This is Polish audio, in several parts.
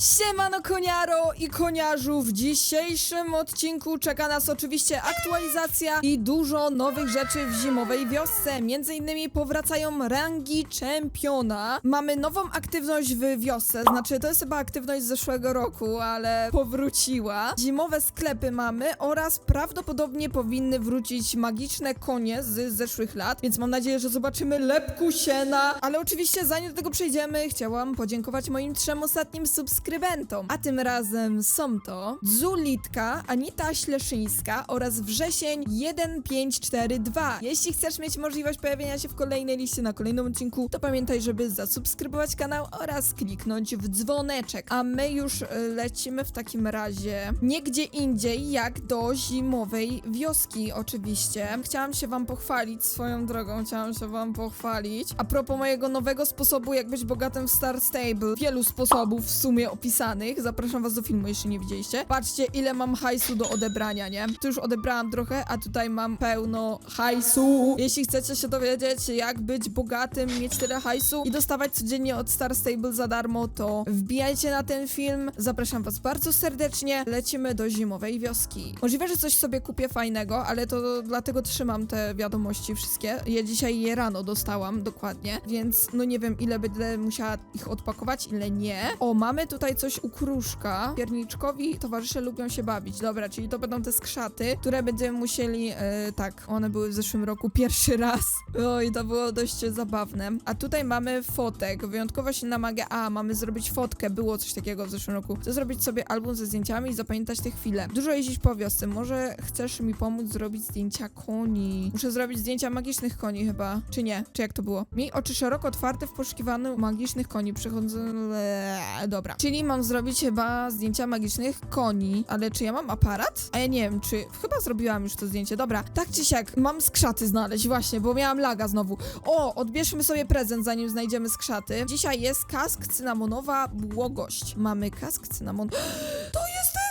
Siemano koniaro i koniarzu, w dzisiejszym odcinku czeka nas oczywiście aktualizacja i dużo nowych rzeczy w zimowej wiosce. Między innymi powracają rangi czempiona. Mamy nową aktywność w wiosce, znaczy to jest chyba aktywność z zeszłego roku, ale powróciła. Zimowe sklepy mamy oraz prawdopodobnie powinny wrócić magiczne konie z zeszłych lat, więc mam nadzieję, że zobaczymy lepku siena. Ale oczywiście zanim do tego przejdziemy, chciałam podziękować moim trzem ostatnim subskrybentom. A tym razem są to Zulitka, Anita Śleszyńska oraz Wrzesień 1542. Jeśli chcesz mieć możliwość pojawienia się w kolejnej liście na kolejnym odcinku, to pamiętaj, żeby zasubskrybować kanał oraz kliknąć w dzwoneczek. A my już y, lecimy w takim razie nie gdzie indziej, jak do zimowej wioski oczywiście. Chciałam się wam pochwalić swoją drogą, chciałam się wam pochwalić. A propos mojego nowego sposobu, jak być bogatym w Star Stable. Wielu sposobów w sumie opisanych. Zapraszam was do filmu, jeśli nie widzieliście. Patrzcie, ile mam hajsu do odebrania, nie? Tu już odebrałam trochę, a tutaj mam pełno hajsu. Jeśli chcecie się dowiedzieć, jak być bogatym, mieć tyle hajsu i dostawać codziennie od Star Stable za darmo, to wbijajcie na ten film. Zapraszam was bardzo serdecznie. Lecimy do zimowej wioski. Możliwe, że coś sobie kupię fajnego, ale to dlatego trzymam te wiadomości wszystkie. Ja dzisiaj je rano dostałam, dokładnie, więc no nie wiem, ile będę musiała ich odpakować, ile nie. O, mamy tutaj coś u kruszka. Pierniczkowi towarzysze lubią się bawić. Dobra, czyli to będą te skrzaty, które będziemy musieli, e, tak, one były w zeszłym roku pierwszy raz. O, i to było dość zabawne. A tutaj mamy fotek, wyjątkowo silna magia. A, mamy zrobić fotkę, było coś takiego w zeszłym roku. Chcę zrobić sobie album ze zdjęciami i zapamiętać te chwile. Dużo jeździć po wiosce, może chcesz mi pomóc zrobić zdjęcia koni? Muszę zrobić zdjęcia magicznych koni chyba, czy nie? Czy jak to było? Miej oczy szeroko otwarte w poszukiwaniu magicznych koni. Przychodzę... Eee, Dobra. Czyli mam zrobić chyba zdjęcia magicznych koni, ale czy ja mam aparat? A ja nie wiem, czy... Chyba zrobiłam już to zdjęcie. Dobra, tak czy siak, mam skrzaty znaleźć właśnie, bo miałam laga znowu. O, odbierzmy sobie prezent, zanim znajdziemy skrzaty. Dzisiaj jest kask cynamonowa błogość. Mamy kask cynamon... To jest ten!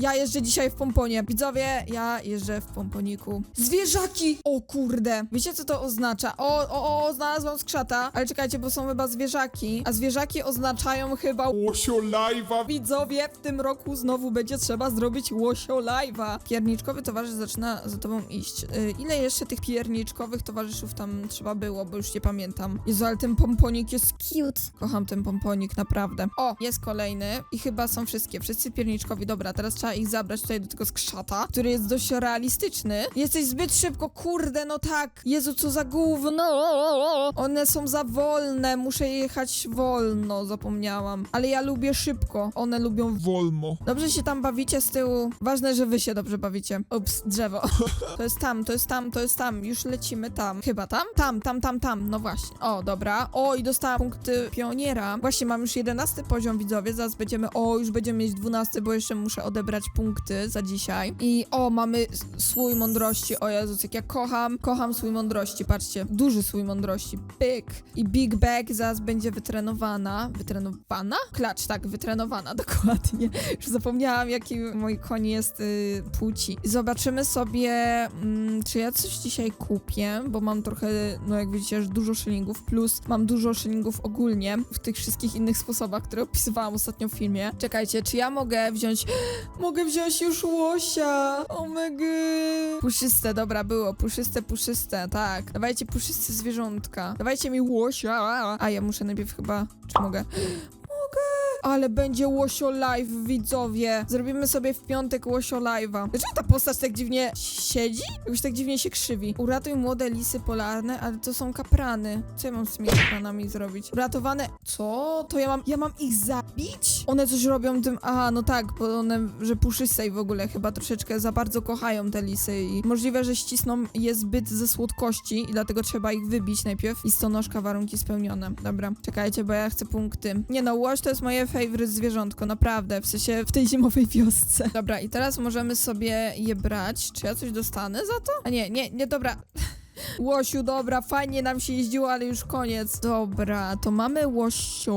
Ja jeżdżę dzisiaj w pomponie. Widzowie, ja jeżdżę w pomponiku. Zwierzaki! O kurde. Wiecie, co to oznacza? O, o, o, znalazłam skrzata. Ale czekajcie, bo są chyba zwierzaki. A zwierzaki oznaczają chyba Łosio live'a. Widzowie, w tym roku znowu będzie trzeba zrobić łosio live'a. Pierniczkowy towarzysz zaczyna za tobą iść. Y, ile jeszcze tych pierniczkowych towarzyszów tam trzeba było, bo już nie pamiętam. Jezu, ale ten pomponik jest cute. Kocham ten pomponik, naprawdę. O, jest kolejny i chyba są wszystkie. Wszyscy pierniczkowi. Dobra, teraz trzeba ich zabrać tutaj do tego skrzata, który jest dość realistyczny. Jesteś zbyt szybko, kurde, no tak. Jezu, co za gówno. One są za wolne, muszę jechać wolno, zapomniałam. Ale ja lubię szybko, one lubią Wolmo. Dobrze się tam bawicie z tyłu. Ważne, że wy się dobrze bawicie. Ups, drzewo. To jest tam, to jest tam, to jest tam. Już lecimy tam. Chyba tam? Tam, tam, tam, tam. No właśnie. O, dobra. O, i dostałam punkty pioniera. Właśnie mam już 11 poziom widzowie. Zaraz będziemy. O, już będziemy mieć 12, bo jeszcze muszę odebrać punkty za dzisiaj. I o, mamy słój mądrości. O Jezus, jak ja kocham, kocham słój mądrości. Patrzcie, duży słój mądrości. Pyk. I Big Bag zaraz będzie wytrenowana. Wytrenowana? Klacz, tak, wytrenowana, dokładnie. Już zapomniałam, jaki mój koń jest y, płci. Zobaczymy sobie, mm, czy ja coś dzisiaj kupię, bo mam trochę, no jak widzicie, dużo szylingów, plus mam dużo szylingów ogólnie w tych wszystkich innych sposobach, które opisywałam ostatnio w filmie. Czekajcie, czy ja mogę wziąć... Mogę wziąć już łosia! Omega! Puszyste, dobra, było. Puszyste, puszyste, tak. Dawajcie puszyste zwierzątka. Dawajcie mi łosia! A ja muszę najpierw chyba... Czy mogę? Ale będzie Łosio Live, widzowie. Zrobimy sobie w piątek Łosio Live'a. Dlaczego ta postać tak dziwnie siedzi? Jakoś tak dziwnie się krzywi. Uratuj młode lisy polarne, ale to są kaprany. Co ja mam z tymi kapranami zrobić? Uratowane... Co? To ja mam... Ja mam ich zabić? One coś robią tym... Aha, no tak, bo one, że puszyste i w ogóle chyba troszeczkę za bardzo kochają te lisy i możliwe, że ścisną je zbyt ze słodkości i dlatego trzeba ich wybić najpierw. Listonoszka, warunki spełnione. Dobra, czekajcie, bo ja chcę punkty. Nie no, łoś to jest moje favorite zwierzątko, naprawdę, w sensie w tej zimowej wiosce. Dobra, i teraz możemy sobie je brać. Czy ja coś dostanę za to? A nie, nie, nie, dobra. Łosiu, dobra, fajnie nam się jeździło, ale już koniec. Dobra, to mamy Łosio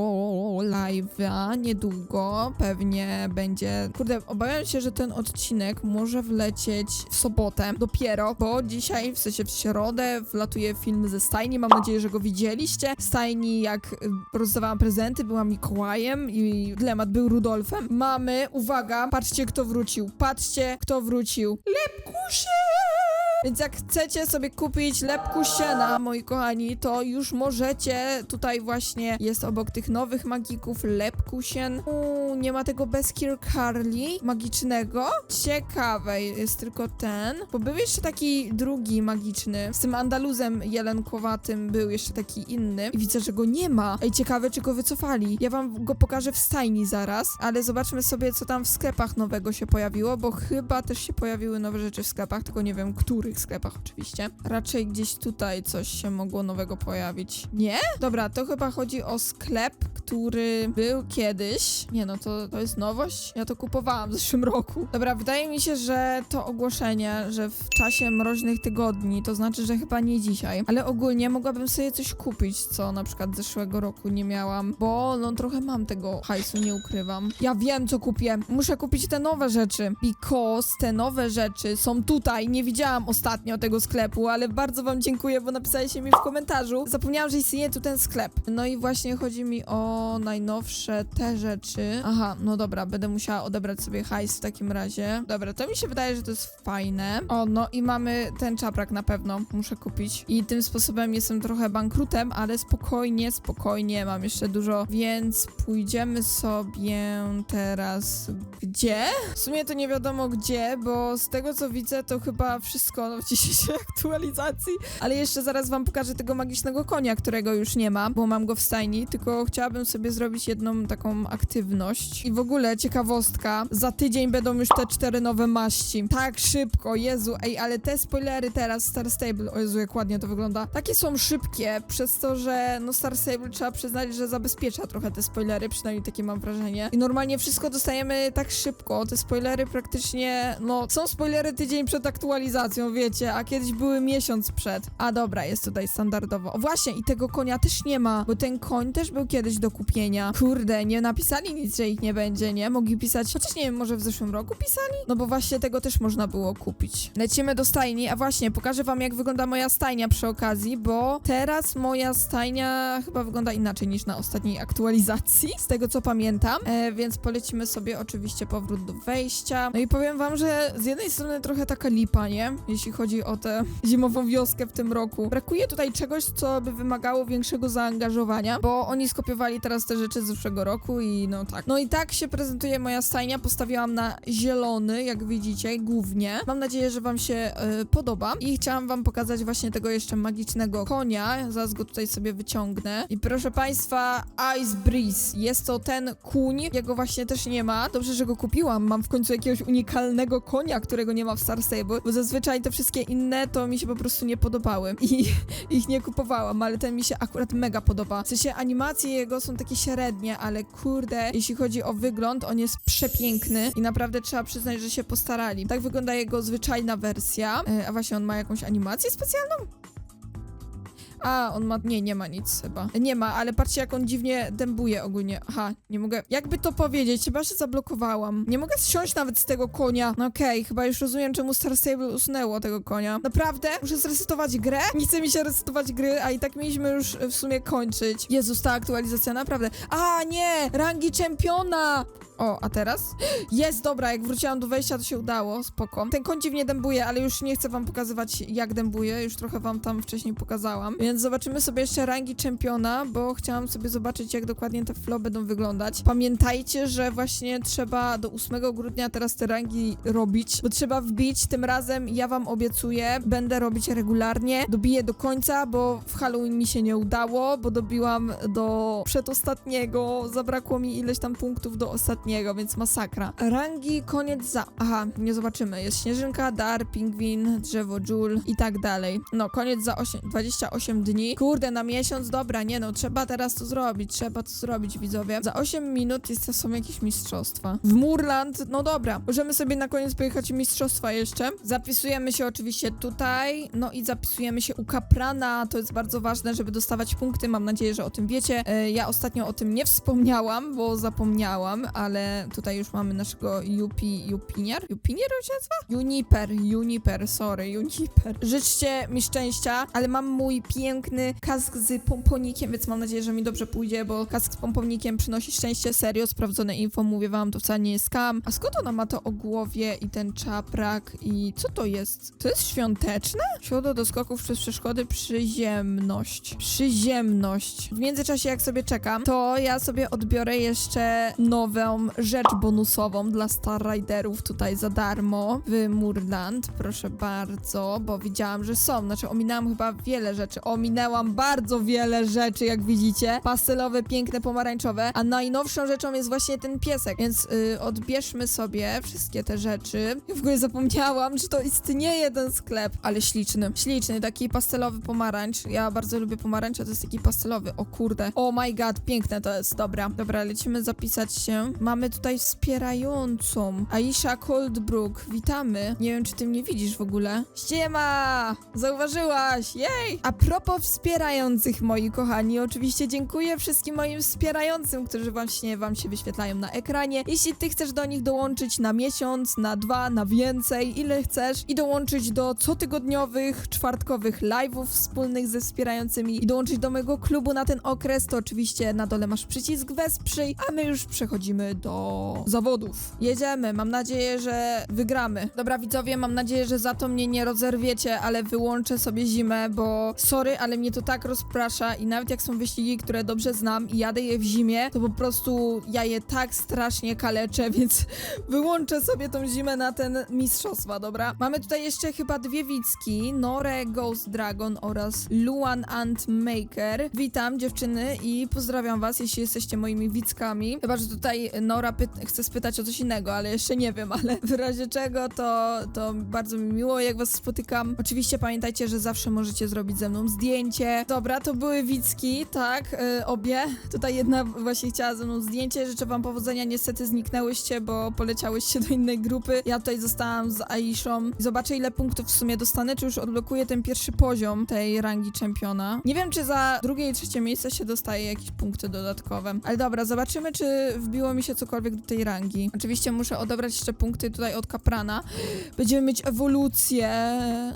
live'a niedługo. Pewnie będzie... Kurde, obawiam się, że ten odcinek może wlecieć w sobotę dopiero, bo dzisiaj, w sensie w środę, wlatuje film ze stajni. Mam nadzieję, że go widzieliście. Stajni, jak y, rozdawałam prezenty, byłam Mikołajem i Glemat był Rudolfem. Mamy, uwaga, patrzcie kto wrócił. Patrzcie kto wrócił. Lepkusie! Więc jak chcecie sobie kupić lepkusiena, moi kochani, to już możecie. Tutaj właśnie jest obok tych nowych magików lepkusien. Uuu, nie ma tego Beskir Carly magicznego. Ciekawe, jest tylko ten. Bo był jeszcze taki drugi magiczny. Z tym Andaluzem jelenkowatym był jeszcze taki inny. I widzę, że go nie ma. Ej, ciekawe, czy go wycofali. Ja wam go pokażę w stajni zaraz, ale zobaczmy sobie, co tam w sklepach nowego się pojawiło, bo chyba też się pojawiły nowe rzeczy w sklepach, tylko nie wiem, których sklepach oczywiście. Raczej gdzieś tutaj coś się mogło nowego pojawić. Nie? Dobra, to chyba chodzi o sklep, który był kiedyś. Nie no, to, to jest nowość. Ja to kupowałam w zeszłym roku. Dobra, wydaje mi się, że to ogłoszenie, że w czasie mroźnych tygodni, to znaczy, że chyba nie dzisiaj, ale ogólnie mogłabym sobie coś kupić, co na przykład zeszłego roku nie miałam, bo no trochę mam tego hajsu, nie ukrywam. Ja wiem, co kupię. Muszę kupić te nowe rzeczy, because te nowe rzeczy są tutaj. Nie widziałam ostatnio tego sklepu, ale bardzo wam dziękuję, bo napisaliście mi w komentarzu. Zapomniałam, że istnieje tu ten sklep. No i właśnie chodzi mi o najnowsze te rzeczy. Aha, no dobra, będę musiała odebrać sobie hajs w takim razie. Dobra, to mi się wydaje, że to jest fajne. O, no i mamy ten czaprak na pewno. Muszę kupić. I tym sposobem jestem trochę bankrutem, ale spokojnie, spokojnie, mam jeszcze dużo, więc pójdziemy sobie teraz gdzie? W sumie to nie wiadomo gdzie, bo z tego co widzę, to chyba wszystko no, w dzisiejszej aktualizacji. Ale jeszcze zaraz wam pokażę tego magicznego konia, którego już nie ma, bo mam go w stajni, tylko chciałabym sobie zrobić jedną taką aktywność. I w ogóle ciekawostka, za tydzień będą już te cztery nowe maści. Tak szybko, Jezu, ej, ale te spoilery teraz Star Stable, o Jezu, jak ładnie to wygląda. Takie są szybkie, przez to, że no Star Stable trzeba przyznać, że zabezpiecza trochę te spoilery, przynajmniej takie mam wrażenie. I normalnie wszystko dostajemy tak szybko, te spoilery praktycznie, no, są spoilery tydzień przed aktualizacją, wiecie, a kiedyś były miesiąc przed. A dobra, jest tutaj standardowo. O właśnie, i tego konia też nie ma, bo ten koń też był kiedyś do kupienia. Kurde, nie napisali nic, że ich nie będzie, nie? Mogli pisać, chociaż nie wiem, może w zeszłym roku pisali? No bo właśnie tego też można było kupić. Lecimy do stajni, a właśnie, pokażę wam jak wygląda moja stajnia przy okazji, bo teraz moja stajnia chyba wygląda inaczej niż na ostatniej aktualizacji, z tego co pamiętam, e, więc polecimy sobie oczywiście powrót do wejścia. No i powiem wam, że z jednej strony trochę taka lipa, nie? Jeśli chodzi o tę zimową wioskę w tym roku. Brakuje tutaj czegoś, co by wymagało większego zaangażowania, bo oni skopiowali teraz te rzeczy z zeszłego roku i no tak. No i tak się prezentuje moja stajnia. Postawiłam na zielony, jak widzicie, głównie. Mam nadzieję, że wam się e, podoba i chciałam wam pokazać właśnie tego jeszcze magicznego konia. Zaraz go tutaj sobie wyciągnę. I proszę państwa, Ice Breeze. Jest to ten kuń, jego właśnie też nie ma. Dobrze, że go kupiłam. Mam w końcu jakiegoś unikalnego konia, którego nie ma w Star Stable, bo zazwyczaj te wszystkie inne to mi się po prostu nie podobały i ich nie kupowałam, ale ten mi się akurat mega podoba. W sensie animacje jego są takie średnie, ale kurde, jeśli chodzi o wygląd, on jest przepiękny i naprawdę trzeba przyznać, że się postarali. Tak wygląda jego zwyczajna wersja. E, a właśnie on ma jakąś animację specjalną? A, on ma. Nie, nie ma nic chyba. Nie ma, ale patrzcie, jak on dziwnie dębuje ogólnie. Aha, nie mogę. Jakby to powiedzieć, chyba się zablokowałam. Nie mogę zsiąść nawet z tego konia. No okej, chyba już rozumiem, czemu Star Stable usunęło tego konia. Naprawdę? Muszę zresetować grę? Nie chce mi się resetować gry, a i tak mieliśmy już w sumie kończyć. Jezus, ta aktualizacja, naprawdę. A, nie! Rangi czempiona! O, a teraz? Jest, dobra, jak wróciłam do wejścia, to się udało, spoko. Ten koń dziwnie dębuje, ale już nie chcę wam pokazywać, jak dębuje, już trochę wam tam wcześniej pokazałam. Więc zobaczymy sobie jeszcze rangi czempiona, bo chciałam sobie zobaczyć, jak dokładnie te flow będą wyglądać. Pamiętajcie, że właśnie trzeba do 8 grudnia teraz te rangi robić, bo trzeba wbić, tym razem ja wam obiecuję, będę robić regularnie, dobiję do końca, bo w Halloween mi się nie udało, bo dobiłam do przedostatniego, zabrakło mi ileś tam punktów do ostatniego ostatniego, więc masakra. Rangi koniec za... Aha, nie zobaczymy. Jest śnieżynka, dar, pingwin, drzewo Jul i tak dalej. No, koniec za 8, 28 dni. Kurde, na miesiąc, dobra, nie no, trzeba teraz to zrobić, trzeba to zrobić, widzowie. Za 8 minut jest, są jakieś mistrzostwa. W Murland, no dobra, możemy sobie na koniec pojechać mistrzostwa jeszcze. Zapisujemy się oczywiście tutaj, no i zapisujemy się u Kaprana, to jest bardzo ważne, żeby dostawać punkty, mam nadzieję, że o tym wiecie. E, Ja ostatnio o tym nie wspomniałam, bo zapomniałam, ale tutaj już mamy naszego Jupi, Jupinier? Jupinier on się nazywa? Juniper, Juniper, sorry, Juniper. Życzcie mi szczęścia, ale mam mój piękny kask z pomponikiem, więc mam nadzieję, że mi dobrze pójdzie, bo kask z pomponikiem przynosi szczęście, serio, sprawdzone info, mówię wam, to wcale nie jest skam. A skąd ona ma to o głowie i ten czaprak i co to jest? To jest świąteczne? Siodło do skoków przez przeszkody, przyziemność. Przyziemność. W międzyczasie, jak sobie czekam, to ja sobie odbiorę jeszcze nową rzecz bonusową dla Star Riderów tutaj za darmo w Murland. Proszę bardzo, bo widziałam, że są. Znaczy, ominęłam chyba wiele rzeczy. Ominęłam bardzo wiele rzeczy, jak widzicie. Pastelowe, piękne, pomarańczowe. A najnowszą rzeczą jest właśnie ten piesek. Więc y, odbierzmy sobie wszystkie te rzeczy. W ogóle zapomniałam, że to istnieje ten sklep. Ale śliczny. Śliczny, taki pastelowy pomarańcz. Ja bardzo lubię pomarańcz, a to jest taki pastelowy. O kurde. Oh my god, piękne to jest. Dobra. Dobra, lecimy zapisać się. Mamy tutaj wspierającą. Aisha Coldbrook. Witamy. Nie wiem, czy ty mnie widzisz w ogóle. Ściema! Zauważyłaś! Jej! A propos wspierających, moi kochani, oczywiście dziękuję wszystkim moim wspierającym, którzy właśnie wam się wyświetlają na ekranie. Jeśli ty chcesz do nich dołączyć na miesiąc, na dwa, na więcej, ile chcesz i dołączyć do cotygodniowych, czwartkowych live'ów wspólnych ze wspierającymi i dołączyć do mojego klubu na ten okres, to oczywiście na dole masz przycisk wesprzyj, a my już przechodzimy do zawodów. Jedziemy, mam nadzieję, że wygramy. Dobra widzowie, mam nadzieję, że za to mnie nie rozerwiecie, ale wyłączę sobie zimę, bo sorry, ale mnie to tak rozprasza i nawet jak są wyścigi, które dobrze znam i jadę je w zimie, to po prostu ja je tak strasznie kaleczę, więc wyłączę sobie tą zimę na ten mistrzostwa, dobra? Mamy tutaj jeszcze chyba dwie widzki, Nore Ghost Dragon oraz Luan Ant Maker. Witam dziewczyny i pozdrawiam was, jeśli jesteście moimi widzkami. Chyba, że tutaj Nora chce spytać o coś innego, ale jeszcze nie wiem, ale w razie czego to, to bardzo mi miło, jak was spotykam. Oczywiście pamiętajcie, że zawsze możecie zrobić ze mną zdjęcie. Dobra, to były widzki, tak, y, obie. Tutaj jedna właśnie chciała ze mną zdjęcie. Życzę wam powodzenia, niestety zniknęłyście, bo poleciałyście do innej grupy. Ja tutaj zostałam z Aishą. Zobaczę, ile punktów w sumie dostanę, czy już odblokuję ten pierwszy poziom tej rangi czempiona. Nie wiem, czy za drugie i trzecie miejsce się dostaje jakieś punkty dodatkowe. Ale dobra, zobaczymy, czy wbiło mi się cokolwiek do tej rangi. Oczywiście muszę odebrać jeszcze punkty tutaj od Kaprana. Będziemy mieć ewolucję.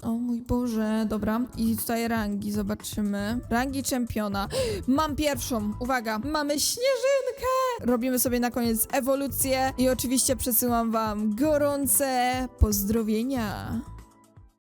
O mój Boże, dobra. I tutaj rangi, zobaczymy. Rangi czempiona. Mam pierwszą, uwaga, mamy śnieżynkę! Robimy sobie na koniec ewolucję i oczywiście przesyłam wam gorące pozdrowienia.